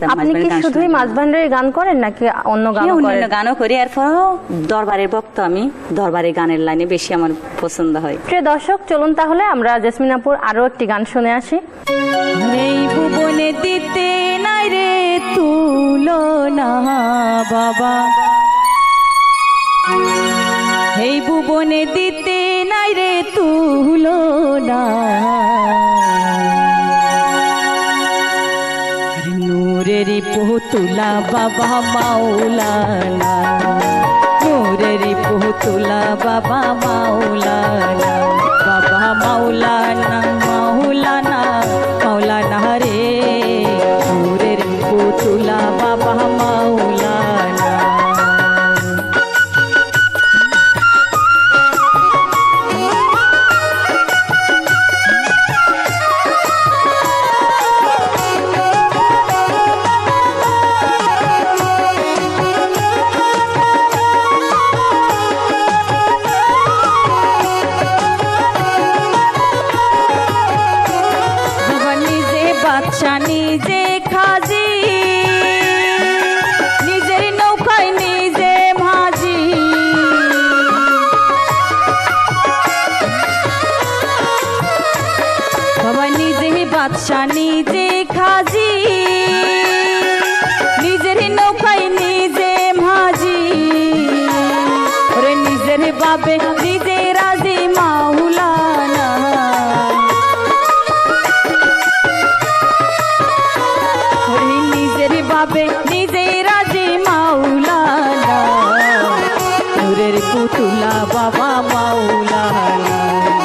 আপনি কি শুধুই মাছ ভান্ডারের গান করেন নাকি অন্য গান করেন অন্যান্য গানও করি এরপরও দরবারের ভক্ত আমি দরবারের গানের লাইনে বেশি আমার পছন্দ হয়। প্রিয় দর্শক চলুন তাহলে আমরা জেসমিনাপুর আরও একটি গান শুনে আসি। এই ভুবনে দিতে নাই রে তুলো না বাবা। এই ভুবনে দিতে নাই রে তুলো না পুতুলা বাবা মাওলানা। মোরেরি পুতুলা বাবা মাওলানা। বাবা মাওলানা বাবে নিজে রাজি মাহুলানা ওরে নিজের বাবে নিজে রাজি মাওলানা। নূরের পুতুলা বাবা মাওলানা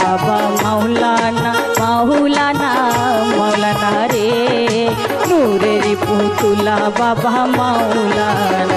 বাবা মাওলানা মাওলানা মাওলানা রে। নূরের পুতুলা বাবা মাওলানা।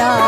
না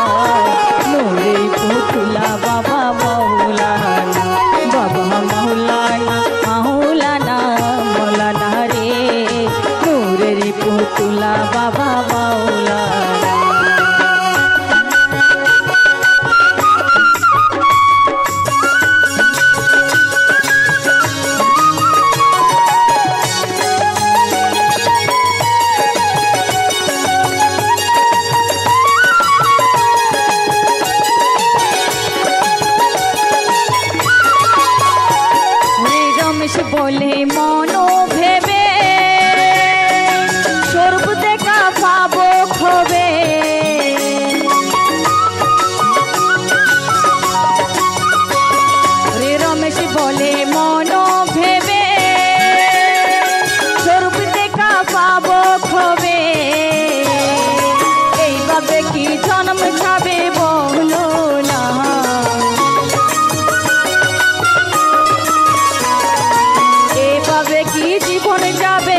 এভাবে কি জীবন যাবে?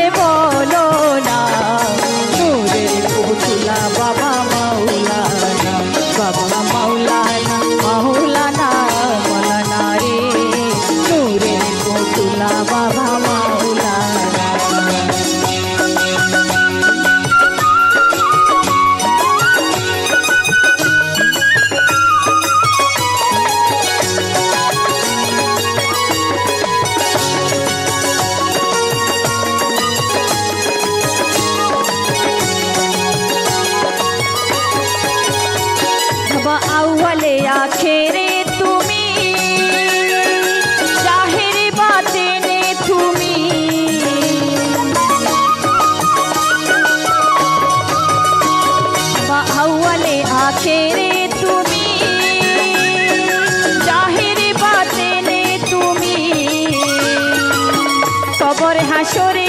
কবর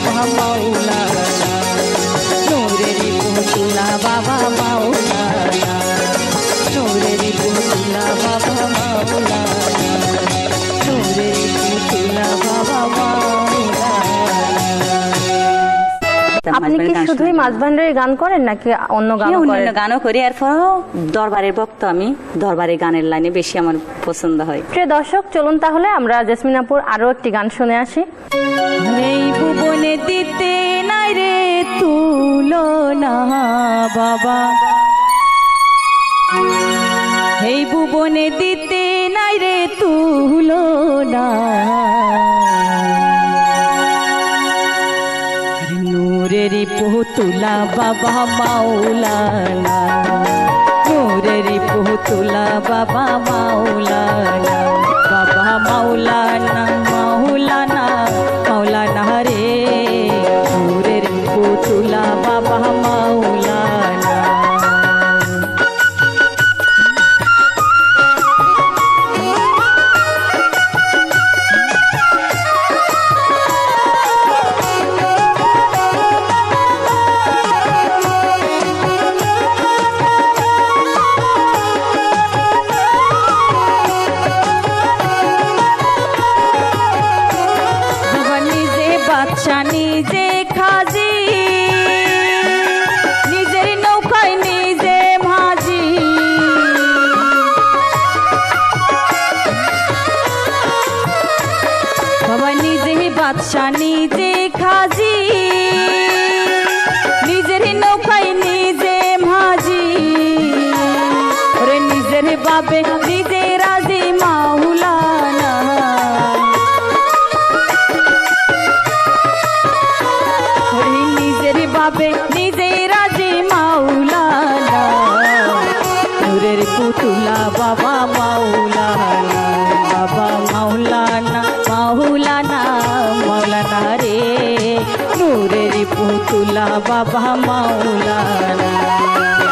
Muhammad আপনি কি শুধুই মাছ ভান্ডারের গান করেন নাকি অন্য গান হ্যাঁ, অন্যান্য গানও করি। এরপরও দরবারের ভক্ত আমি। দরবারের গানের লাইনে বেশি আমার পছন্দ হয়। প্রিয় দর্শক চলুন তাহলে আমরা জেসমিনাপুর আরও একটি গান শুনে আসি। এই ভুবনে দিতে নাই রে তুলো না বাবা। এই ভুবনে দিতে নাই রে তুলো পুতুলা বাবা মাওলানা। নূরের পুতুলা বাবা মাওলানা। বাবা মাওলানা মাওলানা মাওলানা রে। নূরের পুতুলা বাবা মাওলানা। বাচ্চা নিজে খাজি, নিজের নৌকায় নিজে ভাজি। বাবা নিজে বাচ্চা নিজে খাজি, নিজের নৌকায় নিজে ভাজি। ওরে নিজের বাবে পুতুলা বাবা মাওলানা।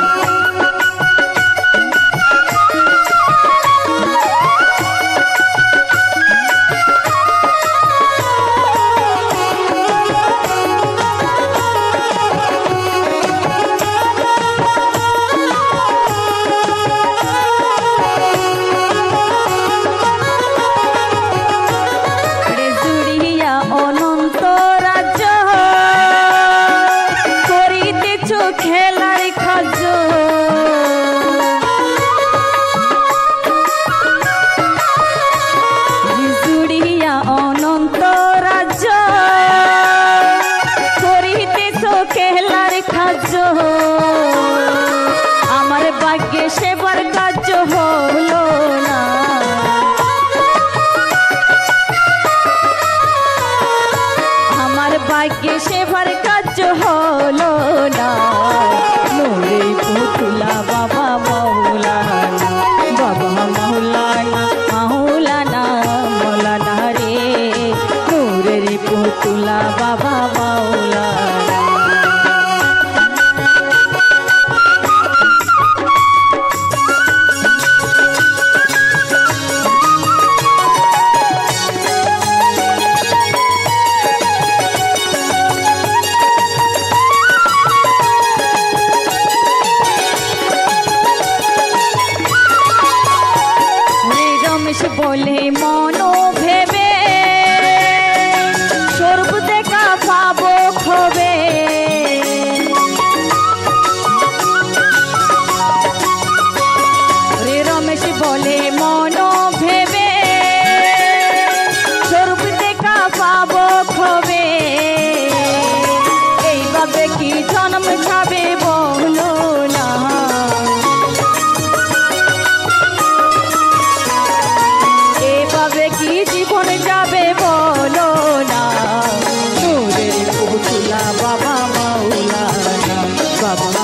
যাবে বলো না। নূরের পুতুলা বাবা মাওলানা বাবা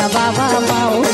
পুতুলা বাবা